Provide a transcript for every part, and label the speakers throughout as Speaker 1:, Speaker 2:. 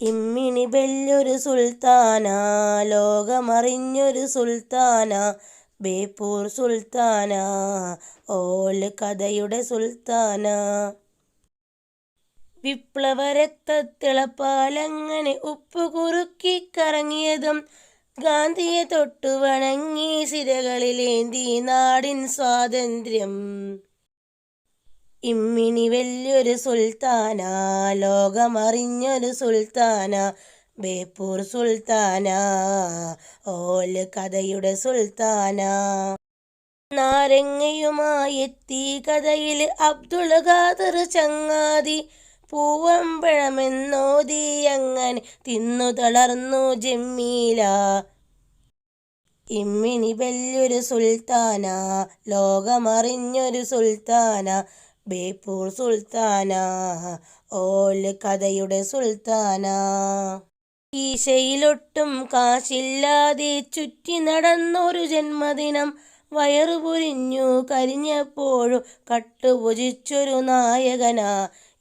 Speaker 1: ഇമ്മിണി ബെല്ലൊരു സുൽത്താന ലോകമറിഞ്ഞൊരു സുൽത്താന ബേപ്പൂർ സുൽത്താന ഓൽ കഥയുടെ സുൽത്താന. വിപ്ലവരക്തത്തിളപ്പാലങ്ങനെ ഉപ്പ് കുറുക്കി കറങ്ങിയതും ഗാന്ധിയെ തൊട്ടു വണങ്ങി സിരകളിലേന്തി നാടിൻ സ്വാതന്ത്ര്യം. ഇമ്മിണി വലിയൊരു സുൽത്താന ലോകമറിഞ്ഞൊരു സുൽത്താന ബേപ്പൂർ സുൽത്താന ഓൽ കഥയുടെ സുൽത്താന. നാരങ്ങയുമായി എത്തി കഥയിൽ അബ്ദുൾ ഖാദർ ചങ്ങാതി പൂവമ്പഴമെന്നോതി അങ്ങനെ തിന്നു തളർന്നു ജമ്മീല. ഇമ്മിണി വലിയൊരു സുൽത്താന ലോകമറിഞ്ഞൊരു സുൽത്താന ബേപ്പൂർ സുൽത്താന ഓൽ കഥയുടെ സുൽത്താന. ഈശയിലൊട്ടും കാശില്ലാതെ ചുറ്റി നടന്നൊരു ജന്മദിനം വയറു പൊരിഞ്ഞു കരിഞ്ഞപ്പോഴും കട്ടുപുജിച്ചൊരു നായകനാ.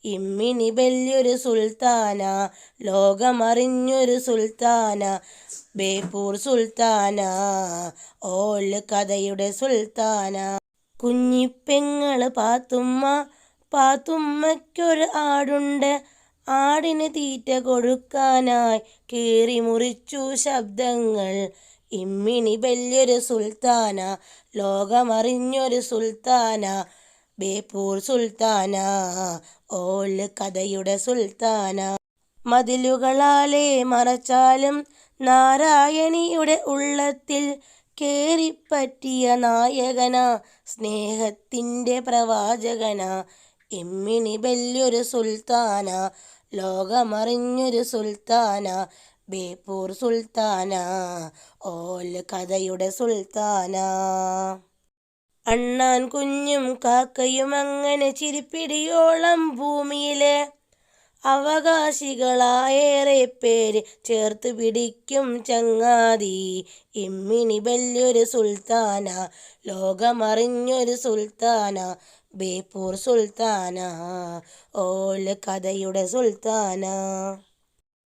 Speaker 1: ഇമ്മിണി വലിയൊരു സുൽത്താന ലോകമറിഞ്ഞൊരു സുൽത്താന. ബേപ്പൂർ സുൽത്താന ഓൽ കഥയുടെ സുൽത്താന. കുഞ്ഞിപ്പെങ്ങൾ പാത്തുമ്മ പാത്തുമ്മയ്ക്കൊരു ആടുണ്ട്. ആടിന് തീറ്റ കൊടുക്കാനായി കീറി മുറിച്ചു ശബ്ദങ്ങൾ. ഇമ്മിണി വലിയൊരു സുൽത്താന ലോകമറിഞ്ഞൊരു സുൽത്താന ബേപ്പൂർ സുൽത്താന ഓൽ കഥയുടെ സുൽത്താന. മതിലുകളാലേ മറച്ചാലും നാരായണിയുടെ ഉള്ളത്തിൽ കേറിപ്പറ്റിയ നായകന സ്നേഹത്തിന്റെ പ്രവാചകന എമ്മിണി ബല്യൊരു സുൽത്താന ലോകമറിഞ്ഞൊരു സുൽത്താന ബേപ്പൂർ സുൽത്താന ഓൽ കഥയുടെ സുൽത്താന. അണ്ണാൻ കുഞ്ഞും കാക്കയും അങ്ങനെ ചിരിപ്പിടിയോളം ഭൂമിയിലെ അവകാശികളായേറെ പേര് ചേർത്ത് പിടിക്കും ചങ്ങാതി. ഇമ്മിണി വലിയൊരു സുൽത്താന ലോകമറിഞ്ഞൊരു സുൽത്താന ബേപ്പൂർ സുൽത്താന ഓൽ കഥയുടെ സുൽത്താന.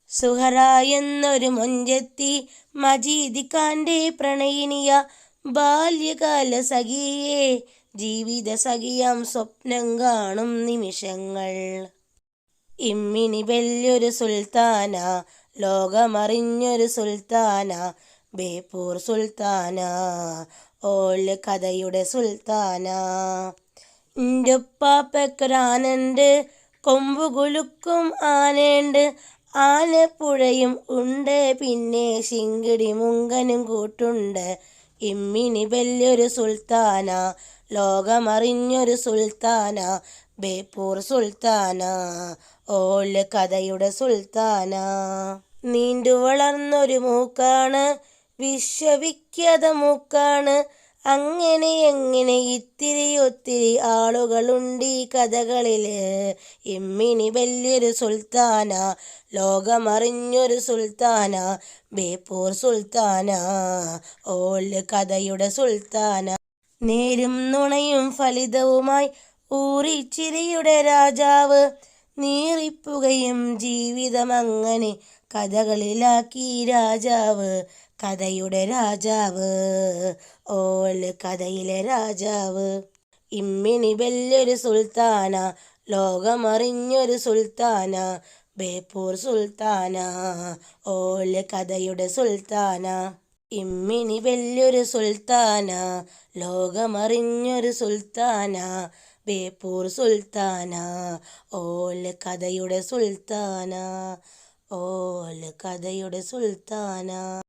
Speaker 1: സുഹറ എന്നൊരു മൊഞ്ചെത്തി മജീദി ഖാന്റെ പ്രണയിനിയ ബാല്യകാല സഖിയെ ജീവിത സഖിയാം സ്വപ്നം കാണും നിമിഷങ്ങൾ. ഇമ്മിണി വലിയൊരു സുൽത്താന ലോകമറിഞ്ഞൊരു സുൽത്താന ബേപ്പൂർ സുൽത്താന ഓൾ കഥയുടെ സുൽത്താന. ഇന്റുപ്പാപ്പക്കൊരാനുണ്ട് കൊമ്പുകുലുക്കും കൊമ്പ് കുലുക്കും ആനയുണ്ട് ആനപ്പുഴയും ഉണ്ട് പിന്നെ ശിങ്കിടി മുങ്കനും കൂട്ടുണ്ട്. ഇമ്മിണി വലിയൊരു സുൽത്താന ലോകമറിഞ്ഞൊരു സുൽത്താന ബേപ്പൂർ സുൽത്താന ഓൾ കഥയുടെ സുൽത്താന. നീണ്ടു വളർന്നൊരു മൂക്കാണ് വിശ്വവിഖ്യാത മൂക്കാണ് അങ്ങനെ എങ്ങനെ ഇത്തിരി ഒത്തിരി ആളുകളുണ്ട് ഈ കഥകളിൽ ഇമ്മിണി വലിയൊരു സുൽത്താന ലോകമറിഞ്ഞൊരു സുൽത്താന ബേപ്പൂർ സുൽത്താന ഓൾ കഥയുടെ സുൽത്താന. നേരും നുണയും ഫലിതവുമായി ഊറിച്ചിരിയുടെ രാജാവ് നീറിപ്പുകയും ജീവിതം അങ്ങനെ കഥകളിലാക്കി രാജാവ്. കഥയുടെ രാജാവ്. ഓൽ കഥയിലെ രാജാവ്. ഇമ്മിനി വലിയൊരു സുൽത്താന ലോകമറിഞ്ഞൊരു സുൽത്താന ബേപ്പൂർ സുൽത്താന ഓൽ കഥയുടെ സുൽത്താന. ഇമ്മിനി വലിയൊരു സുൽത്താന ലോകമറിഞ്ഞൊരു സുൽത്താന ബേപ്പൂർ സുൽത്താന ഓൽ കഥയുടെ സുൽത്താന. ഓൽ കഥയുടെ സുൽത്താന.